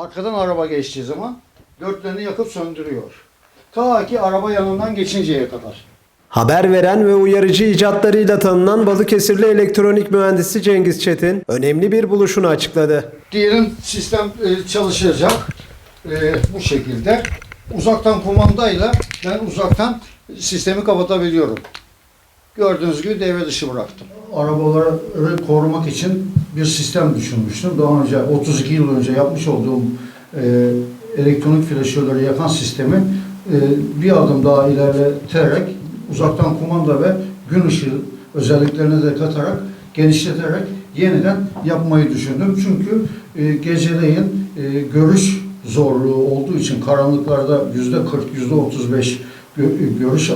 arkadan araba geçtiği zaman dörtlerini yakıp söndürüyor. Ta ki araba yanından geçinceye kadar. Haber veren ve uyarıcı icatlarıyla tanınan Balıkesirli elektronik mühendisi Cengiz Çetin önemli bir buluşunu açıkladı. Diyelim sistem e, çalışacak e, bu şekilde. Uzaktan kumandayla ben uzaktan sistemi kapatabiliyorum. Gördüğünüz gibi devre dışı bıraktım. Arabaları korumak için bir sistem düşünmüştüm. Daha önce 32 yıl önce yapmış olduğum e, elektronik flaşörleri yakan sistemi e, bir adım daha ilerleterek uzaktan kumanda ve gün ışığı özelliklerini de katarak genişleterek yeniden yapmayı düşündüm. Çünkü e, geceleyin e, görüş zorluğu olduğu için karanlıklarda yüzde 40, yüzde 35 gö- görüş e,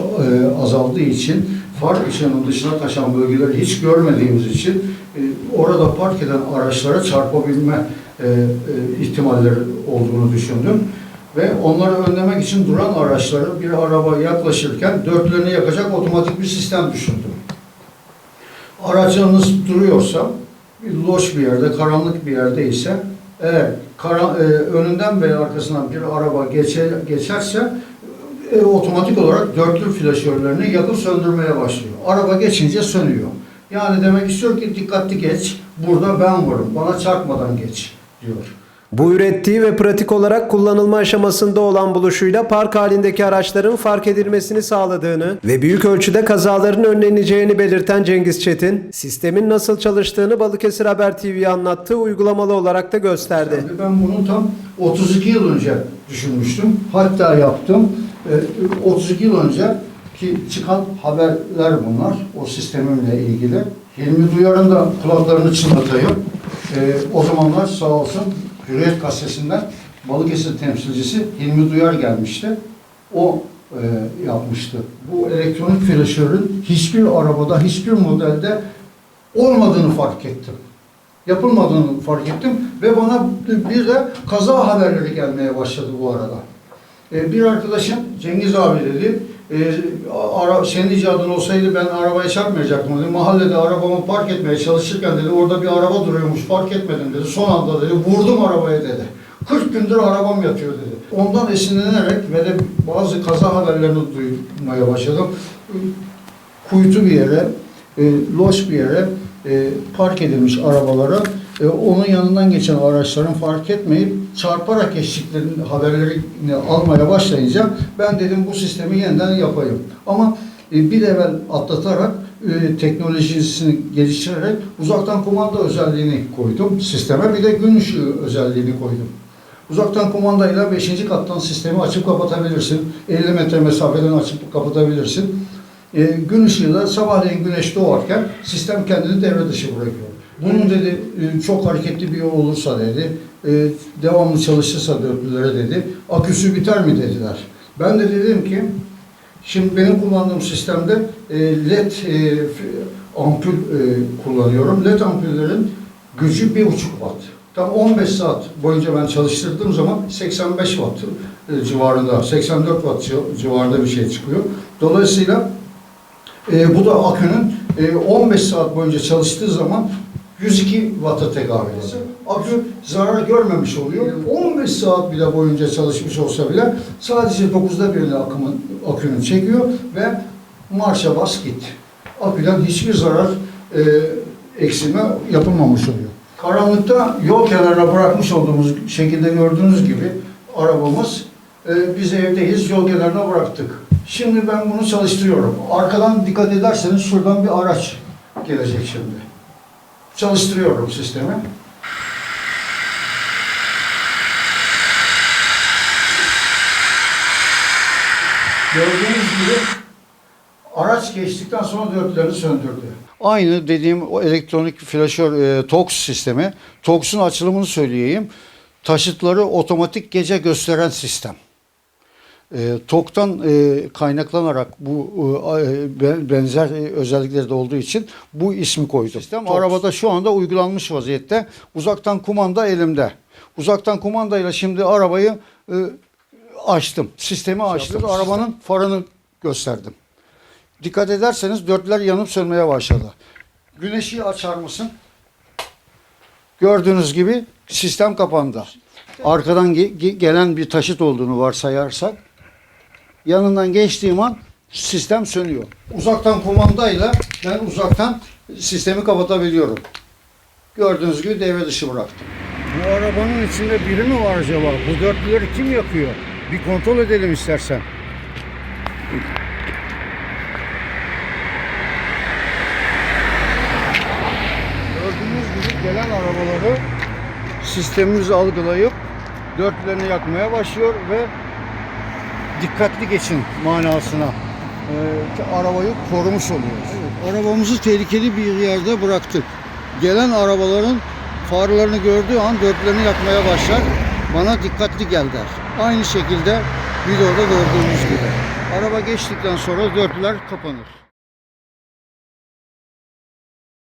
azaldığı için far ışığının dışına taşan bölgeleri hiç görmediğimiz için e, orada park eden araçlara çarpabilme e, ihtimalleri olduğunu düşündüm. Ve onları önlemek için duran araçları bir araba yaklaşırken dörtlerini yakacak otomatik bir sistem düşündüm. Aracınız duruyorsa, loş bir yerde, karanlık bir yerde ise eğer kara- e, önünden veya arkasından bir araba geçe, geçerse e, otomatik olarak dörtlü flaşörlerini yakıp söndürmeye başlıyor. Araba geçince sönüyor. Yani demek istiyor ki dikkatli geç, burada ben varım, bana çarpmadan geç diyor. Bu ürettiği ve pratik olarak kullanılma aşamasında olan buluşuyla park halindeki araçların fark edilmesini sağladığını ve büyük ölçüde kazaların önleneceğini belirten Cengiz Çetin, sistemin nasıl çalıştığını Balıkesir Haber TV'ye anlattığı uygulamalı olarak da gösterdi. Yani ben bunu tam 32 yıl önce düşünmüştüm. Hatta yaptım. Ee, 32 yıl önce ki çıkan haberler bunlar. O sistemimle ilgili. Hilmi Duyar'ın da kulaklarını çınlatayım. Ee, o zamanlar sağ olsun Hürriyet Gazetesi'nden Balıkesir temsilcisi Hilmi Duyar gelmişti. O e, yapmıştı. Bu elektronik flaşörün hiçbir arabada, hiçbir modelde olmadığını fark ettim yapılmadığını fark ettim ve bana bir de kaza haberleri gelmeye başladı bu arada. Ee, bir arkadaşım Cengiz abi dedi, e, ara, senin icadın olsaydı ben arabaya çarpmayacaktım dedi. Mahallede arabamı park etmeye çalışırken dedi orada bir araba duruyormuş fark etmedim dedi. Son anda dedi vurdum arabaya dedi. 40 gündür arabam yatıyor dedi. Ondan esinlenerek ve de bazı kaza haberlerini duymaya başladım. Kuytu bir yere, e, loş bir yere e, park edilmiş arabalara e, onun yanından geçen araçların fark etmeyip çarparak geçtiklerinin haberlerini almaya başlayınca ben dedim bu sistemi yeniden yapayım. Ama e, bir evvel atlatarak e, teknolojisini geliştirerek uzaktan kumanda özelliğini koydum sisteme. Bir de gün ışığı özelliğini koydum. Uzaktan kumandayla 5. kattan sistemi açıp kapatabilirsin. 50 metre mesafeden açıp kapatabilirsin. E, gün ışığı da sabahleyin güneş doğarken sistem kendini devre dışı bırakıyor. Bunun dedi e, çok hareketli bir yol olursa dedi, e, devamlı çalışırsa dörtlülere dedi, aküsü biter mi dediler. Ben de dedim ki, şimdi benim kullandığım sistemde e, LED ampul kullanıyorum. LED ampullerin gücü bir buçuk watt. Tam 15 saat boyunca ben çalıştırdığım zaman 85 watt civarında, 84 watt ci- civarında bir şey çıkıyor. Dolayısıyla bu da akünün e, 15 saat boyunca çalıştığı zaman 102 Watt'a tekabül ediyor. Akü zarar görmemiş oluyor. 15 saat bile boyunca çalışmış olsa bile sadece 9'da birini akımın, akünün çekiyor ve marşa bas git. Aküden hiçbir zarar e, eksilme yapılmamış oluyor. Karanlıkta yol kenarına bırakmış olduğumuz şekilde gördüğünüz gibi arabamız e, biz evdeyiz yol kenarına bıraktık. Şimdi ben bunu çalıştırıyorum. Arkadan dikkat ederseniz şuradan bir araç gelecek şimdi. Çalıştırıyorum sistemi. Gördüğünüz gibi araç geçtikten sonra dörtlerini söndürdü. Aynı dediğim o elektronik flaşör e, TOX sistemi. TOX'un açılımını söyleyeyim. Taşıtları otomatik gece gösteren sistem. E, TOK'tan e, kaynaklanarak bu e, be- benzer e, özellikleri de olduğu için bu ismi koydu. Sistem arabada şu anda uygulanmış vaziyette. Uzaktan kumanda elimde. Uzaktan kumandayla şimdi arabayı e, açtım. Sistemi açtım. Arabanın farını gösterdim. Dikkat ederseniz dörtler yanıp sönmeye başladı. Güneşi açar mısın? Gördüğünüz gibi sistem kapandı. arkadan ge- gelen bir taşıt olduğunu varsayarsak yanından geçtiğim an sistem sönüyor. Uzaktan kumandayla ben uzaktan sistemi kapatabiliyorum. Gördüğünüz gibi devre dışı bıraktım. Bu arabanın içinde biri mi var acaba? Bu dörtlüleri kim yakıyor? Bir kontrol edelim istersen. Gördüğünüz gibi gelen arabaları sistemimiz algılayıp dörtlerini yakmaya başlıyor ve dikkatli geçin manasına e, arabayı korumuş oluyoruz. arabamızı tehlikeli bir yerde bıraktık. Gelen arabaların farlarını gördüğü an dörtlerini yakmaya başlar. Bana dikkatli gel der. Aynı şekilde videoda gördüğümüz gibi. Araba geçtikten sonra dörtler kapanır.